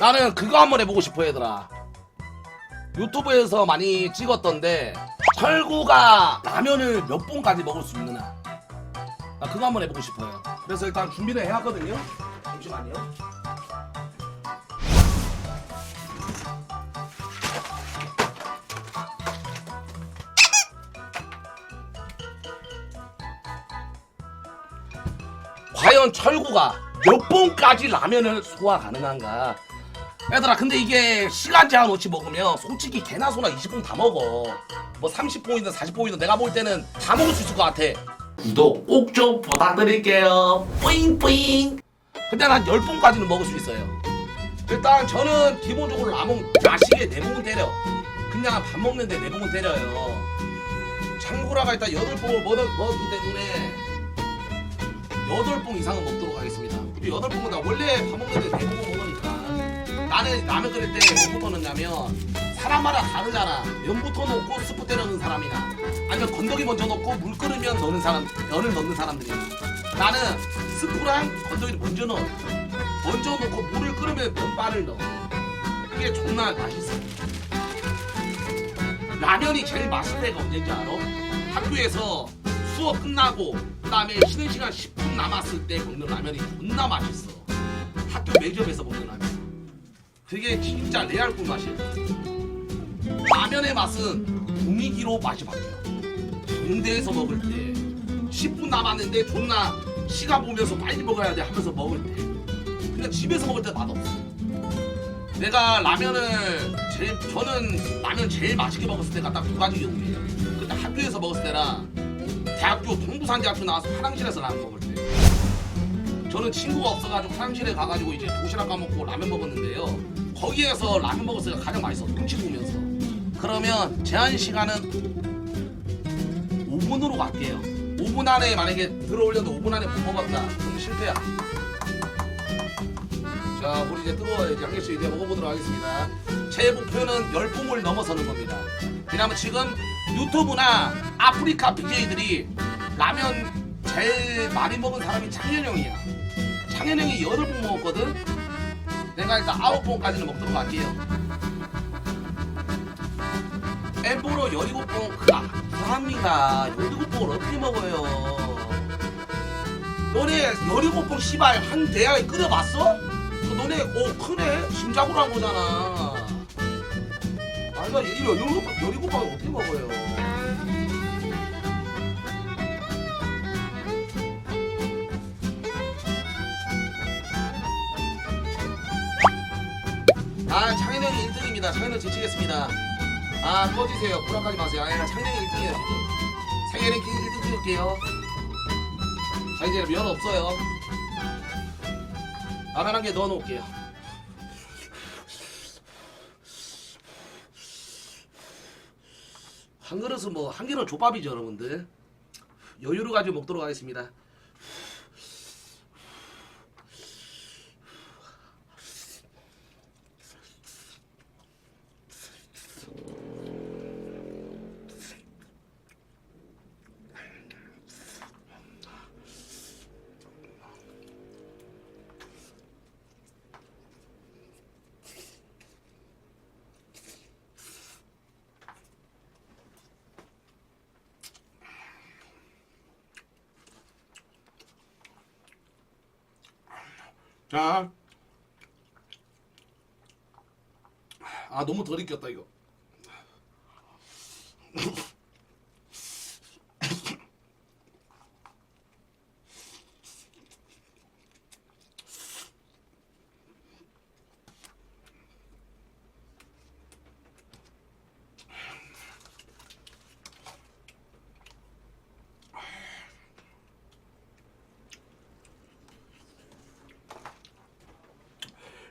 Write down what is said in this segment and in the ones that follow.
나는 그거 한번 해보고 싶어 얘들아. 유튜브에서 많이 찍었던데 철구가 라면을 몇 번까지 먹을 수 있느냐. 나 그거 한번 해보고 싶어요. 그래서 일단 준비를 해야 하거든요. 잠시만요. 과연 철구가 몇 번까지 라면을 소화 가능한가? 얘들아 근데 이게 시간 제한 없이 먹으면 솔직히 개나 소나 20분 다 먹어. 뭐 30분이든 40분이든 내가 볼 때는 다 먹을 수 있을 것 같아. 구독 꼭 좀 부탁드릴게요. 뿌잉뿌잉. 근데 난 10분까지는 먹을 수 있어요. 일단 저는 기본적으로 라면 야식에 4봉은 때려. 그냥 밥 먹는데 4봉은 때려요. 창구라가 일단 8봉을 먹었기 때문에 여덟 봉 이상은 먹도록 하겠습니다. 이 여덟 봉은 나 원래 밥 먹는데 네 봉은 먹으니까 나는 라면 끓일 때 뭐부터 넣냐면 사람마다 다르잖아. 면부터 넣고 스프 때려 넣는 사람이나 아니면 건더기 먼저 넣고 물 끓으면 넣는 사람, 면을 넣는 사람들이 나는 스프랑 건더기를 먼저 넣어. 먼저 넣고 물을 끓으면 면발을 넣어. 그게 존나 맛있어. 라면이 제일 맛있을 때가 언제인지 알아? 학교에서 수업 끝나고 그다음에 쉬는 시간 10분 남았을 때 먹는 라면이 존나 맛있어. 학교 매점에서 먹는 라면. 그게 진짜 레알 꿀맛이야. 라면의 맛은 분위기로 맛이 바뀌어. 군대에서 먹을 때 10분 남았는데 존나 시간 보면서 빨리 먹어야 돼 하면서 먹을 때 그냥 집에서 먹을 때 맛없어. 내가 라면을 제일 저는 라면 제일 맛있게 먹었을 때가 딱 두 가지 경우예요. 그때 학교에서 먹었을 때랑 대학교 동부산 대학교 나와서 화장실에서 라면 먹을 때. 저는 친구가 없어가지고 화장실에 가가지고 이제 도시락 까먹고 라면 먹었는데요. 거기에서 라면 먹었을 때가 가장 맛있어 눈치 보면서. 그러면 제한 시간은 5분으로 갈게요. 5분 안에 만약에 들어올렸는데 5분 안에 못 먹었다. 그럼 실패야. 자 우리 이제 뜨거워요. 이제 한 개씩 이제 먹어보도록 하겠습니다. 제 목표는 10봉을 넘어서는 겁니다. 왜냐면 지금 유튜브나 아프리카 BJ들이 라면 제일 많이 먹은 사람이 창현형이야. 창현형이 8봉 먹었거든. 내가 일단 9봉까지는 먹도록 할게요. 엠보로 17봉 그아 불합니다. 17봉을 어떻게 먹어요? 너네 17봉 씨발 한 대야에 끓여봤어? 그 너네 오 크네. 심작으로 한 거잖아 아이가 이거 방을 어떻게 먹어요? 아 창현형이 1등입니다. 창현형 지치겠습니다. 아 꺼지세요. 불안하지 마세요. 아 창현형이 1등이에요 지금. 창현이 1등 찍을게요. 자 이제 면 없어요. 라면 한 개 넣어놓을게요. 한 그릇은 뭐한 개는 족밥이죠 여러분들. 여유를 가지고 먹도록 하겠습니다 자. 아 너무 덜 익혔다 이거.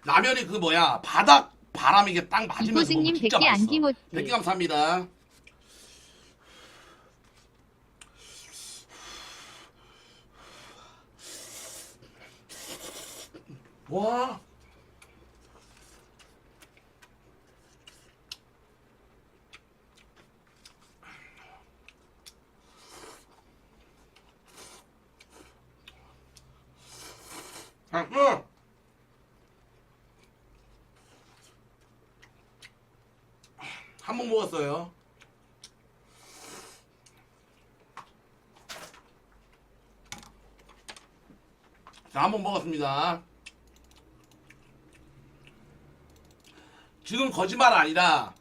라면이 그 뭐야 바닥 바람 이게 딱 맞으면서 이보승님 진짜 100개 맛있어. 안기모티 100개 감사합니다. 와. 아, 응. 먹었어요. 자, 한번 먹었습니다. 지금 거짓말 아니라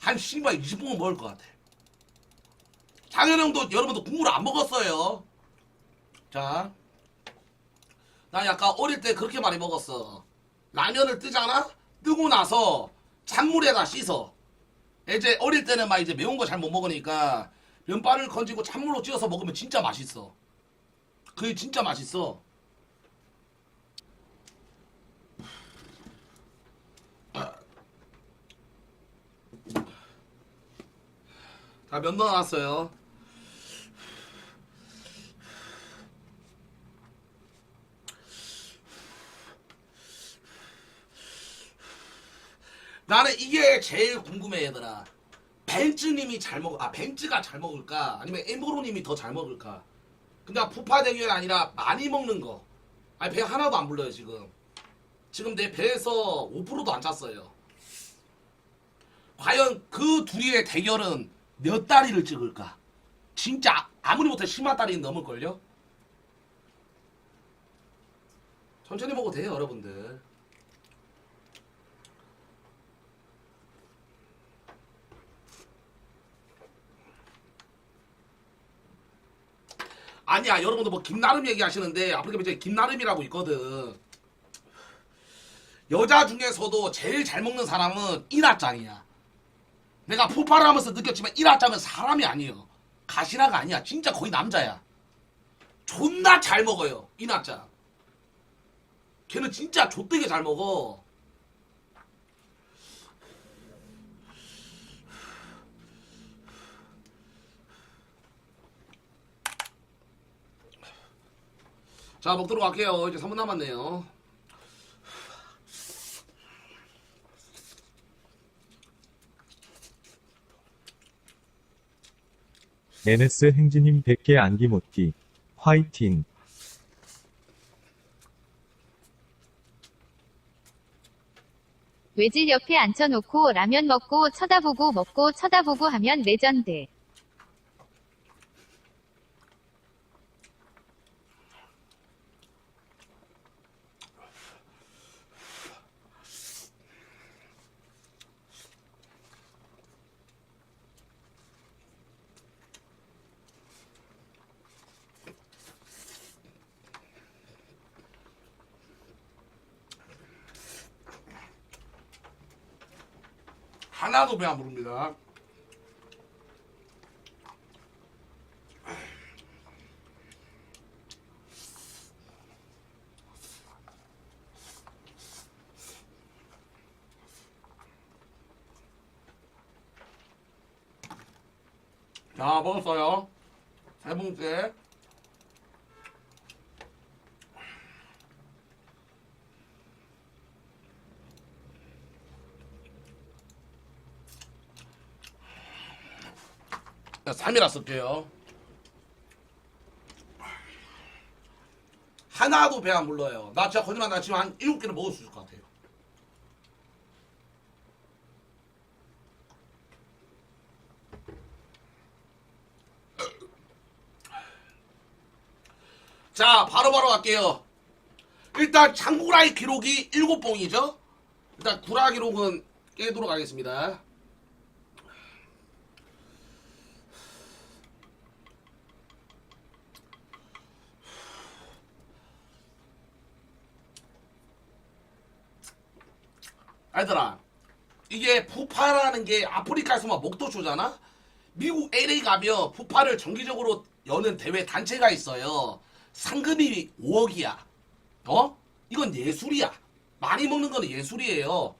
한 씨발 20분은 먹을 것 같아. 장현 형도 여러분도 국물 안 먹었어요. 자, 나 약간 어릴 때 그렇게 많이 먹었어. 라면을 뜨잖아? 뜨고 나서 찬물에다 씻어. 이제 어릴 때는 막 이제 매운 거 잘 못 먹으니까 면발을 건지고 찬물로 찌어서 먹으면 진짜 맛있어. 그게 진짜 맛있어. 다면 넣어놨어요. 나는 이게 제일 궁금해 얘들아. 벤츠님이 잘 먹, 아 벤츠가 잘 먹을까? 아니면 엠브로님이 더 잘 먹을까? 근데 푸파 대결이 아니라 많이 먹는 거. 아니 배 하나도 안 불러요 지금. 지금 내 배에서 5%도 안 찼어요. 과연 그 둘이의 대결은 몇 다리를 찍을까? 진짜 아무리 못해 10만 다리는 넘을걸요? 천천히 먹어도 돼요 여러분들. 아니야 여러분들 뭐 김나름 얘기하시는데 앞으로 이제 김나름이라고 있거든. 여자 중에서도 제일 잘 먹는 사람은 이나짱이야. 내가 푸파를 하면서 느꼈지만 이나짱은 사람이 아니에요. 가시나가 아니야. 진짜 거의 남자야. 존나 잘 먹어요 이나짱 걔는 진짜 좆되게 잘 먹어 자 먹도록 할게요 이제 3분 남았네요 NS 행진님 100개 안기 못기. 화이팅. 외질 옆에 앉혀놓고 라면 먹고 쳐다보고 먹고 쳐다보고 하면 레전드. 하나도 배 안 부릅니다. 자 먹었어요. 세 번째 자, 3이라 쓸게요. 하나도 배 안 불러요. 나 진짜 거짓말 나 지금 한 7개를 먹을 수 있을 것 같아요. 자, 바로바로 갈게요. 일단 장구라의 기록이 7봉이죠? 일단 구라 기록은 깨도록 하겠습니다. 아들아 이게 푸파라는 게 아프리카에서만 목도쇼잖아? 미국 LA 가면 푸파를 정기적으로 여는 대회 단체가 있어요. 상금이 5억이야. 어? 이건 예술이야. 많이 먹는 거는 예술이에요.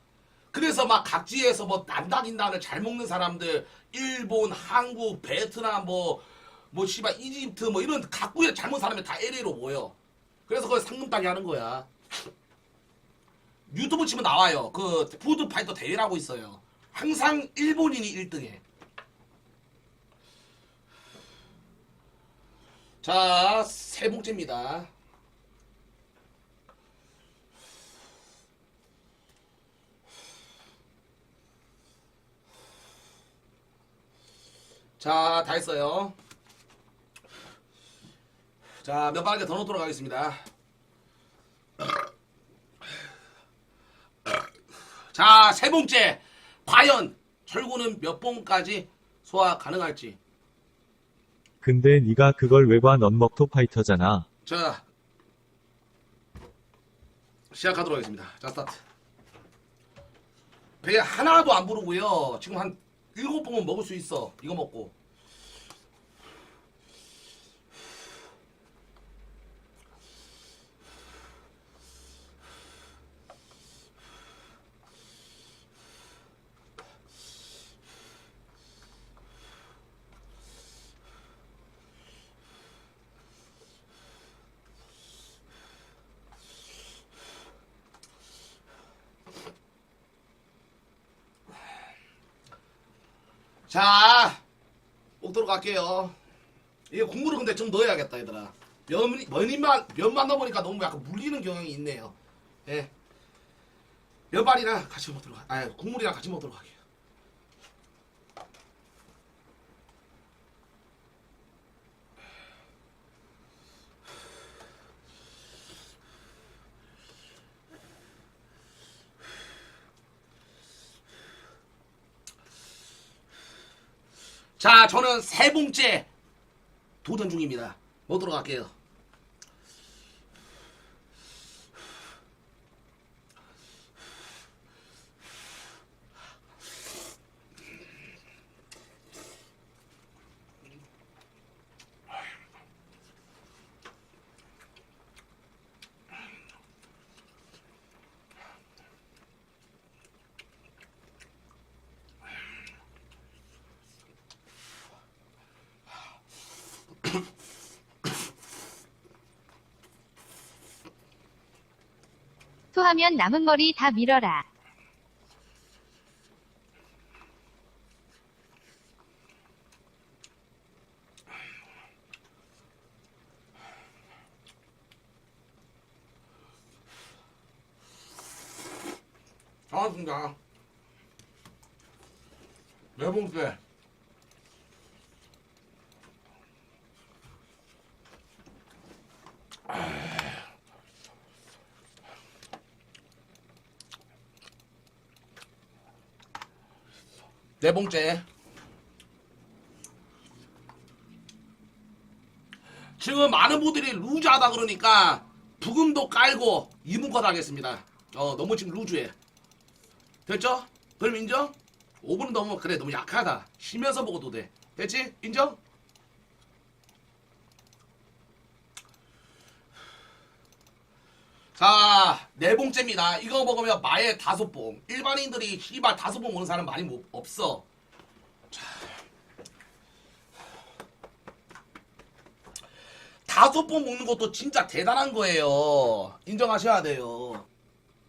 그래서 막 각지에서 뭐 난다긴다를 잘 먹는 사람들 일본, 한국, 베트남 뭐뭐 씨발 이집트 뭐 이런 각국에 잘 먹는 사람이 다 LA로 모여. 그래서 그걸 상금 따게 하는 거야 유튜브 치면 나와요. 그 푸드 파이터 대회라고 있어요. 항상 일본인이 1등해. 자, 세 번째입니다. 자, 다 했어요. 자, 몇 바퀴 더 넣도록 하겠습니다. 자, 세 번째. 과연 철구는 몇 번까지 소화 가능할지. 근데 네가 그걸 왜 봐? 넌 먹토 파이터잖아. 자, 시작하도록 하겠습니다. 자, 스타트. 배 하나도 안 부르고요. 지금 한 일곱 번은 먹을 수 있어. 이거 먹고. 자, 먹도록 갈게요. 이게 국물을 근데 좀 넣어야겠다, 얘들아. 면, 면만, 면만 넣어보니까 너무 약간 물리는 경향이 있네요. 예. 면발이랑 같이 먹도록, 하- 아, 국물이랑 같이 먹도록 할게 자, 저는 세 번째 도전 중입니다. 먹도록 할게요. 하면 남은 머리 다 밀어라. 반갑습니다. 네 네 번째. 지금 많은 분들이 루즈하다 그러니까 부금도 깔고 이문컷 하겠습니다. 어 너무 지금 루즈해. 됐죠? 그럼 인정? 5분은 너무 그래 너무 약하다. 쉬면서 먹어도 돼. 됐지? 인정? 자, 네 봉째입니다. 이거 먹으면 마에 다섯 봉. 일반인들이 씨발 다섯 봉 먹는 사람 많이 못, 없어. 자. 다섯 봉 먹는 것도 진짜 대단한 거예요. 인정하셔야 돼요.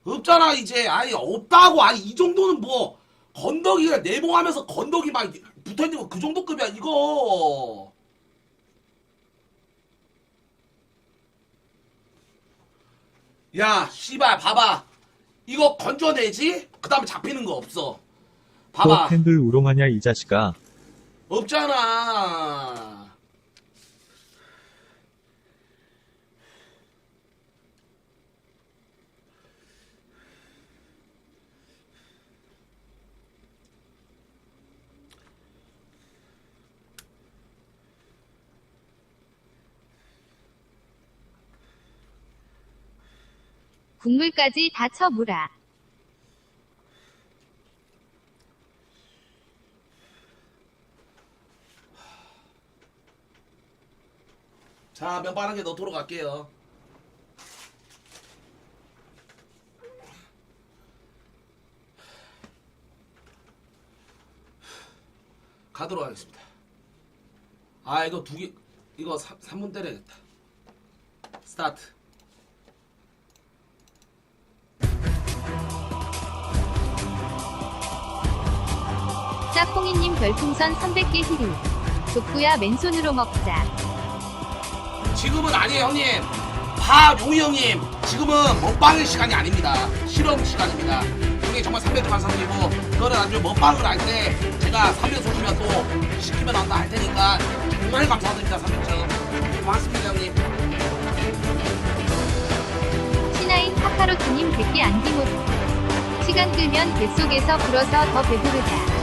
없잖아 이제 아니 없다고 아니 이 정도는 뭐 건더기가 내봉하면서 건더기 막 붙어있는 거 그 정도 급이야 이거 야 씨발 봐봐. 이거 건져내지? 그 다음에 잡히는 거 없어. 또 봐봐 팬들 우롱하냐 이 자식아. 없잖아 국물까지 다 쳐무라. 자 면바르게 넣도록 갈게요. 가도록 하겠습니다. 아 이거 두 개 이거 3, 분 때려야겠다. 스타트 짝꿍이님 별풍선 300개 히루. 족구야 맨손으로 먹자. 지금은 아니에요 형님 파 용이 형님 지금은 먹방의 시간이 아닙니다 실험 시간입니다 형님 정말 300주 감사드리고 그거는 아주 먹방을 할 때 제가 300 오시면 또 시키면 한다 할 테니까 정말 감사드립니다 300주 고맙습니다 형님 신하인 카카로트님 백기 안기모드. 시간 끌면 뱃속에서 불어서 더 배부르다.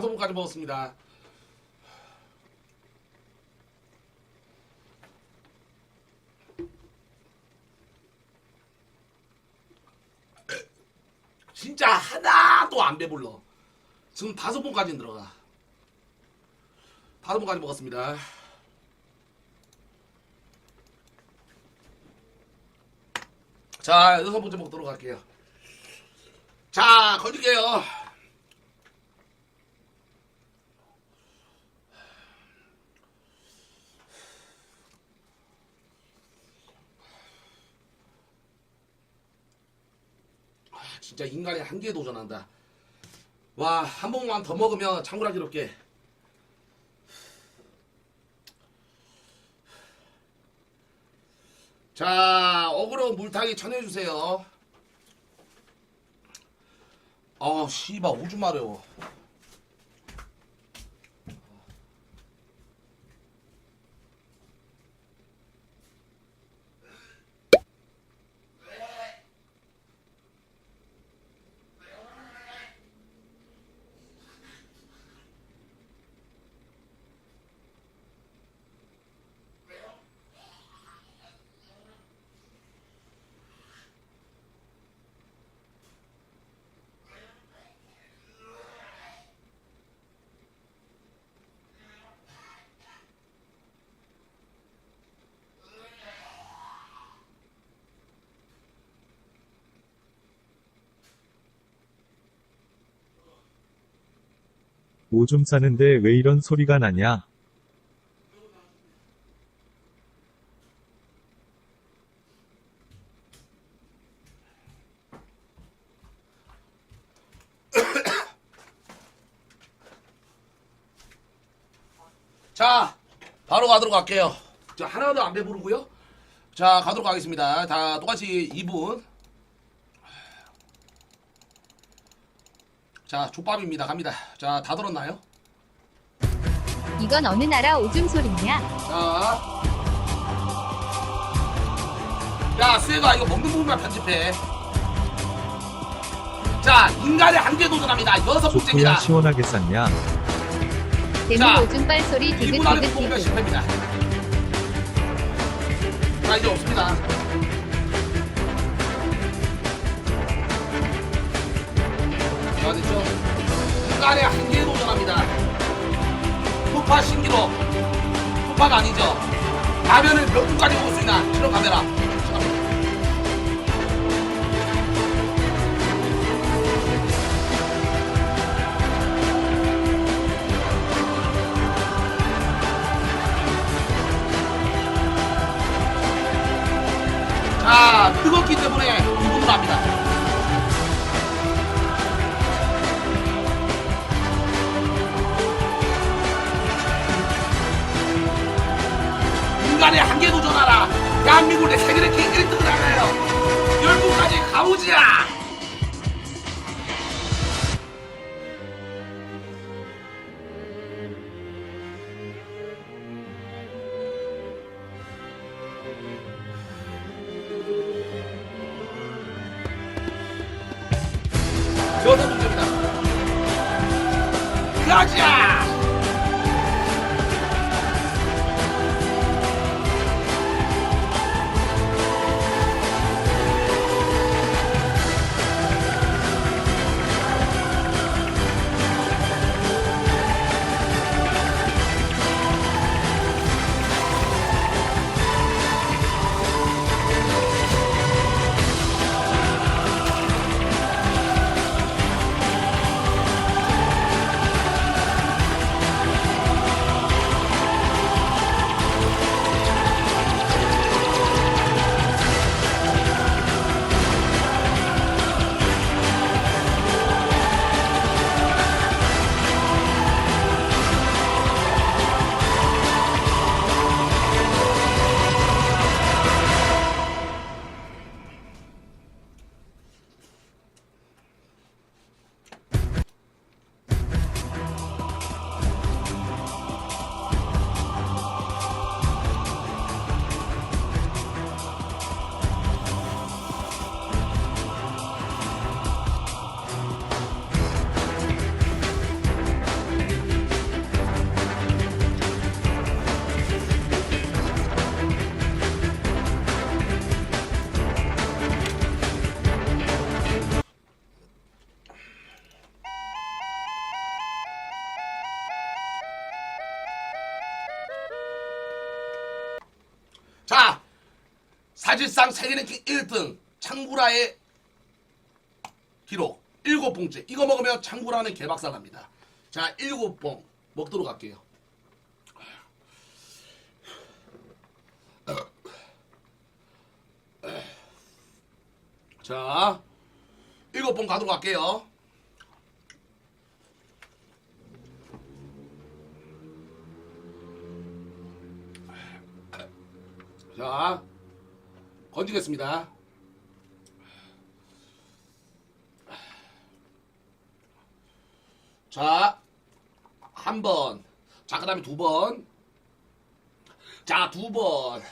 분까지 먹었습니다. 진짜 하나도 안 배불러. 지금 다섯 번까지 들어가. 다섯 번까지 먹었습니다. 자, 여섯 번째 먹도록 할게요. 자, 걸릴게요. 아, 진짜 인간의 한계에 도전한다. 와, 한 번만 더 먹으면 창구라기롭게. 자, 어그로 물타기 전해주세요. 아, 씨발, 오줌 마려워. 오줌 싸는데 왜 이런 소리가 나냐? 자, 바로 가도록 할게요. 자, 하나도 안 배부르고요. 자, 가도록 하겠습니다. 다 똑같이 2분. 자, 족밥입니다. 갑니다. 자, 다 들었나요? 이건 어느 나라 오줌 소리냐? 자. 야, 수혜가 이거 먹는 부분만 편집해. 자, 인간의 한계 도전합니다. 여섯 조코야 번째입니다. 시원하게 쌌냐? 대물 자, 오줌빨 소리 1분 안에 뽑으면 디귿디귿디귿. 실패입니다. 자, 이제 없습니다. 자, 됐죠? 인간의 한계에 도전합니다. 푸파 신기록. 푸파가 아니죠. 라면을 몇 분까지 먹을 수 있나? 실험 카메라. 사실상 세계 랭킹 1등 창구라의 기록 일곱 봉째. 이거 먹으면 창구라는 개박살 납니다. 자, 일곱 봉 먹도록 할게요. 자, 일곱 봉 가도록 할게요. 자, 건지겠습니다. 자, 한 번. 자, 그 다음에 두 번. 자, 두 번.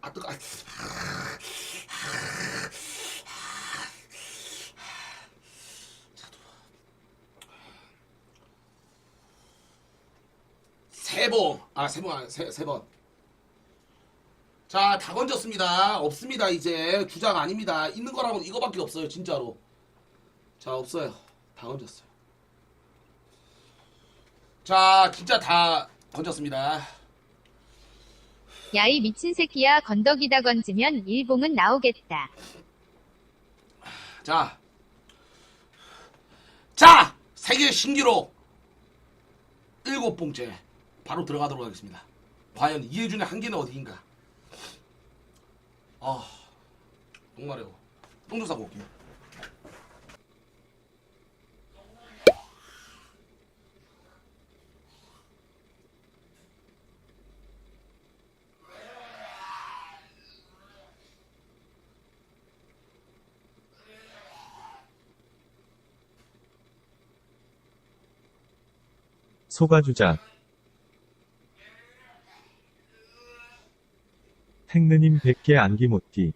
아, 뜨거, 아, 세 번. 아, 세 번, 아니, 세, 세 번. 자, 다 건졌습니다. 없습니다, 이제. 주작 아닙니다. 있는 거라고는 이거밖에 없어요, 진짜로. 자, 없어요. 다 건졌어요. 자, 진짜 다 건졌습니다. 야이 미친 새끼야 건더기다 건지면 일봉은 나오겠다. 자. 자! 세계 신기록. 일곱 봉째. 바로 들어가도록 하겠습니다. 과연 이해준의 한계는 어디인가? 아, 똥 마려워. 똥좀 싸고 올게요. 소가주작. 탱느님 100개 안기 못기.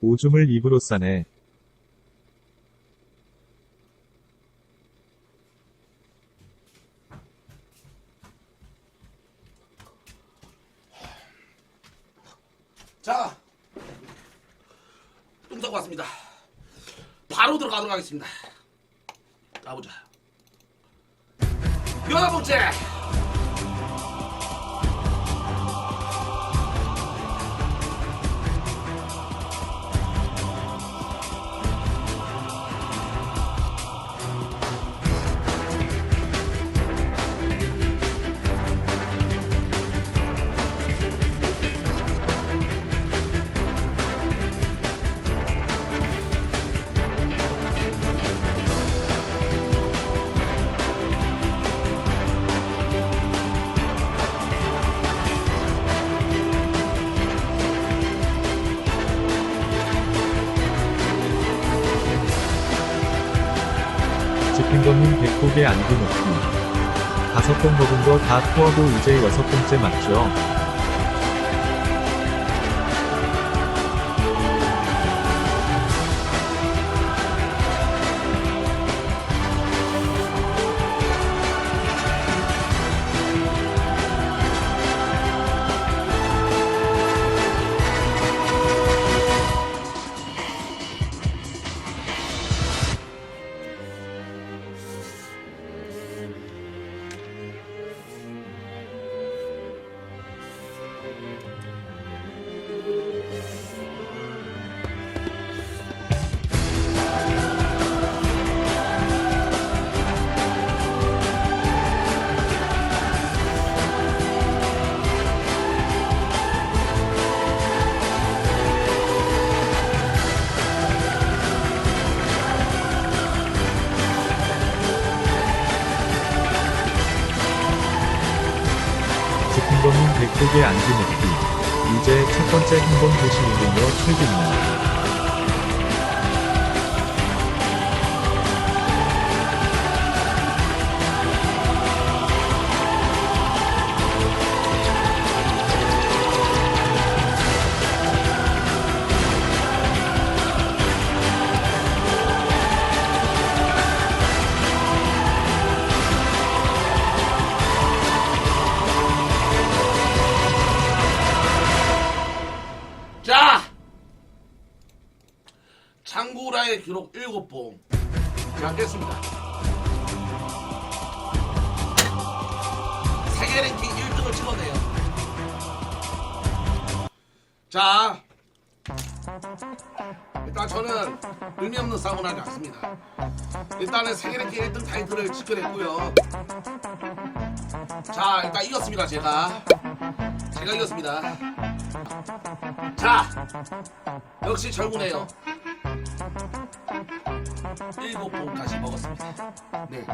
오줌을 입으로 싸네. 100곡의 안기 못기. 다섯 번 먹은 거 다 토하고 이제 여섯 번째 맞죠? 보 기록 7번. 제가 깼습니다. 세계 랭킹 1등을 찍어내요. 자, 일단 저는 의미 없는 싸움을 하지 않습니다. 일단은 세계 랭킹 1등 타이틀을 지켜냈고요. 자, 일단 이겼습니다, 제가. 제가 이겼습니다. 자, 역시 절구네요. 일곱 번까지 먹었습니다. 네.